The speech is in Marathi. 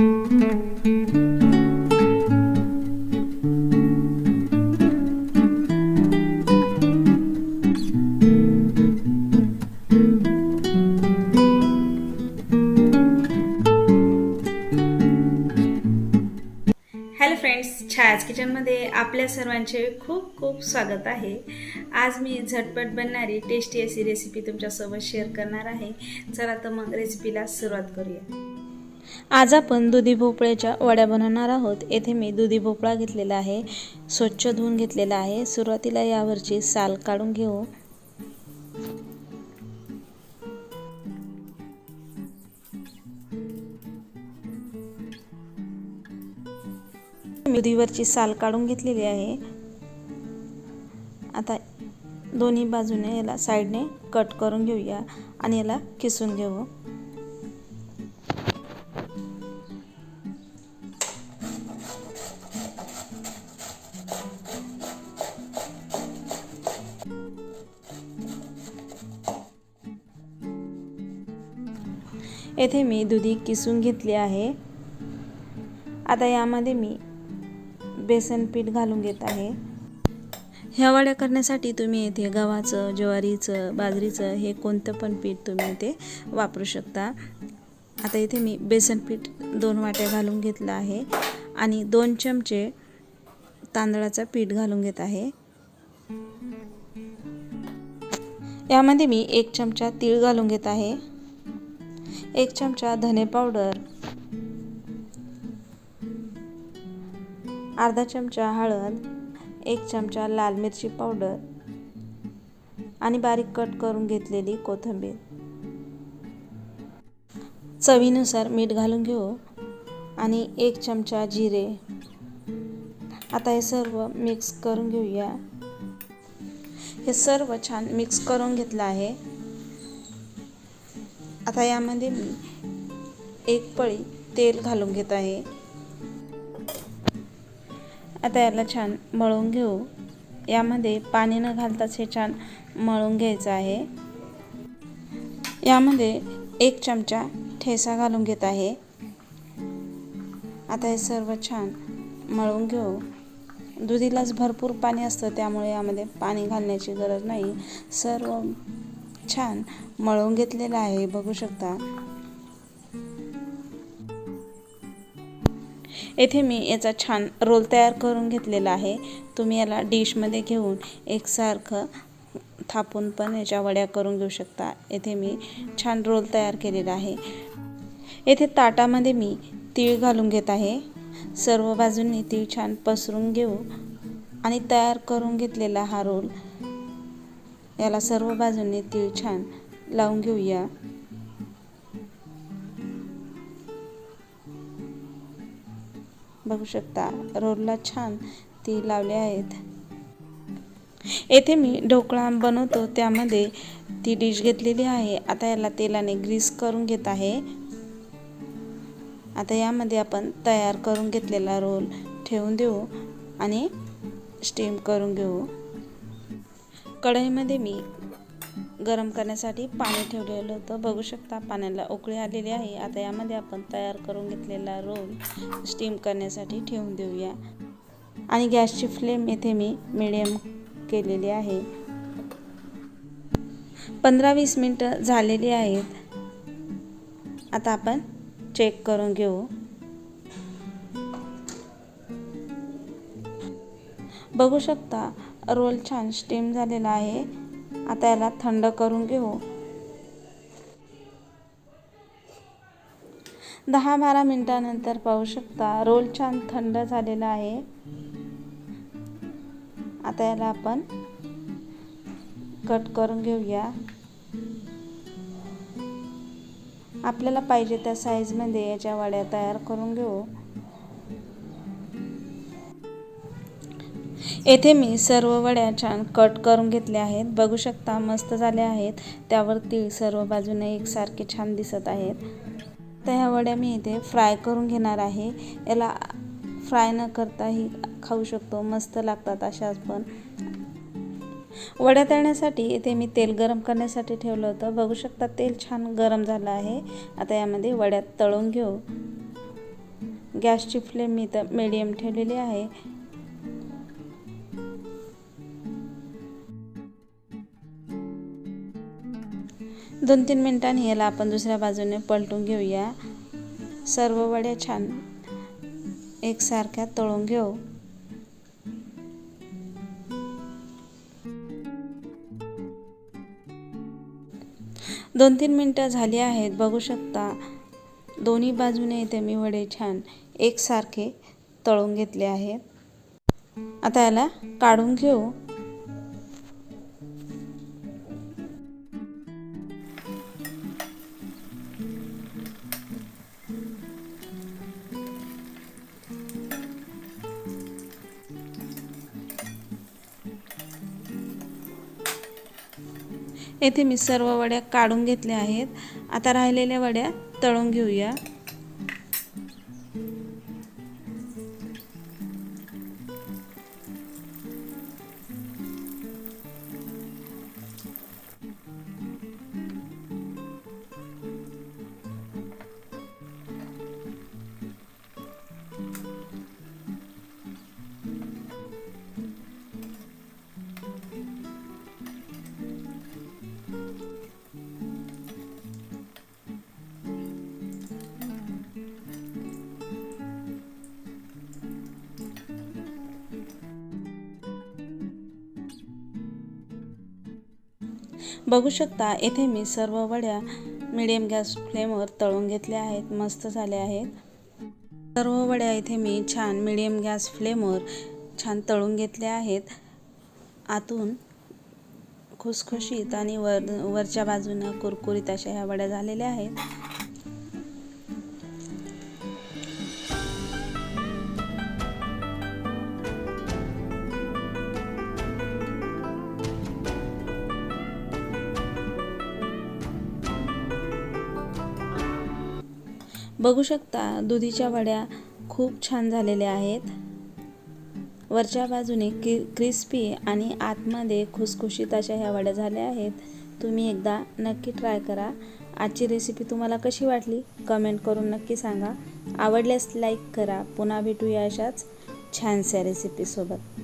हॅलो फ्रेंड्स छायाज किचनमध्ये आपल्या सर्वांचे खूप खूप स्वागत आहे. आज मी झटपट बनणारी टेस्टी अशी रेसिपी तुमच्यासोबत शेअर करणार आहे. चला तर मग रेसिपीला सुरुवात करूया. आज आपण दुधी भोपळ्याच्या वड्या बनवणार आहोत. येथे मी दुधी भोपळा घेतलेला आहे स्वच्छ धुवून घेतलेला आहे. सुरुवातीला यावरची साल काढून घेऊ. दुधीवरची साल काढून घेतलेली आहे. आता दोन्ही बाजूने याला साईडने कट करून घेऊया आणि याला किसून घेऊ. येथे मी दुधी किसून घेतली आहे. आता यामध्ये मी बेसन पीठ घालून घेत आहे. ह्या वड्या करण्यासाठी तुम्ही येथे गव्हाचं ज्वारीचं बाजरीचं हे कोणतं पण पीठ तुम्ही इथे वापरू शकता. आता इथे मी बेसन पीठ दोन वाट्या घालून घेतलं आहे आणि दोन चमचे तांदळाचं पीठ घालून घेत आहे. यामध्ये मी एक चमचा तीळ घालून घेत आहे. एक चमचा धने पावडर अर्धा चमचा हळद एक चमचा लाल मिरची पावडर आणि बारीक कट करून घेतलेली कोथिंबीर. चवीनुसार मीठ घालून घेऊ आणि एक चमचा जिरे. आता हे सर्व मिक्स करून घेऊया. हे सर्व छान मिक्स करून घेतलं आहे. आता यामध्ये मी एक पळी तेल घालून घेत आहे. आता याला छान मळून घेऊ. यामध्ये पाणी न घालताच हे छान मळून घ्यायचं आहे. यामध्ये एक चमचा ठेसा घालून घेत आहे. आता हे सर्व छान मळून घेऊ. दुधीलाच भरपूर पाणी असतं त्यामुळे यामध्ये पाणी घालण्याची गरज नाही. सर्व छान मळून घेतलेलं आहे बघू शकता. येथे मी याचा छान रोल तयार करून घेतलेला आहे. तुम्ही याला डिशमध्ये घेऊन एकसारखं थापून पण याच्या वड्या करून घेऊ शकता. येथे मी छान रोल तयार केलेला आहे. येथे ताटामध्ये मी तीळ घालून घेत आहे. सर्व बाजूंनी तीळ छान पसरून घेऊ आणि तयार करून घेतलेला हा रोल याला सर्व बाजूंनी तीळ छान लावून घेऊया. बघू शकता रोलला छान ती लावले आहेत. येथे मी ढोकळा बनवतो त्यामध्ये ती डिश घेतलेली आहे. आता याला तेलाने ग्रीस करून घेत आहे. आता यामध्ये आपण तयार करून घेतलेला रोल ठेवून देऊ आणि स्टीम करून घेऊ. कढईमध्ये मी गरम करण्यासाठी पाणी ठेवलेलं होतं. बघू शकता पाण्याला उकळी आलेली आहे. आता यामध्ये आपण तयार करून घेतलेला रोल स्टीम करण्यासाठी ठेवून देऊया. आणि गॅसची फ्लेम येथे मी मिडियम केलेली आहे. पंधरा वीस मिनटं झालेली आहेत. आता आपण चेक करून घेऊ. बघू शकता रोल छान स्टीम झालेला आहे. आता याला थंड करून घेऊ. दहा बारा मिनिटानंतर पाहू शकता रोल छान थंड झालेला आहे. आता याला आपण कट करून घेऊया. आपल्याला पाहिजे त्या साईजमध्ये याच्या वड्या तयार करून घेऊ. येथे मी सर्व वड्या छान कट करून घेतल्या आहेत. बघू शकता मस्त झाल्या आहेत. त्यावर तीळ सर्व बाजूने एकसारखे छान दिसत आहेत. तर ह्या वड्या मी इथे फ्राय करून घेणार आहे. याला फ्राय न करताही खाऊ शकतो. मस्त लागतात अशाच पण. वड्या तळण्यासाठी इथे मी तेल गरम करण्यासाठी ठेवलं होतं. बघू शकता तेल छान गरम झालं आहे. आता यामध्ये वड्या तळून घेऊ. गॅसची फ्लेम मी तर मीडियम ठेवलेली आहे. दोन तीन मिनटांनी याला आपण दुसऱ्या बाजूने पलटून घेऊया. सर्व वड्या छान एकसारख्या तळून घेऊ. दोन तीन मिनटं झाली आहेत बघू शकता. दोन्ही बाजूने इथे मी वडे छान एकसारखे तळून घेतले आहेत. आता याला काढून घेऊ. येथे मी सर्व वड्या काढून घेतल्या आहेत. आता राहिलेल्या वड्या तळून घेऊया. बघू शकता येथे मी सर्व वड्या मिडियम गॅस फ्लेमवर तळून घेतल्या आहेत मस्त झाल्या आहेत. सर्व वड्या इथे मी छान मिडियम गॅस फ्लेमवर छान तळून घेतल्या आहेत. आतून खुसखुशीत आणि वर वरच्या बाजूनं कुरकुरीत अशा ह्या वड्या झालेल्या आहेत. बघू शकता दुधीच्या वड्या खूप छान झालेल्या आहेत. वरच्या बाजूने क्रि क्रिस्पी आणि आतमध्ये खुसखुशीत अशा ह्या वड्या झाल्या आहेत. तुम्ही एकदा नक्की ट्राय करा. आजची रेसिपी तुम्हाला कशी वाटली? कमेंट करून नक्की सांगा. आवडल्यास लाईक करा. पुन्हा भेटूया अशाच छानशा रेसिपीसोबत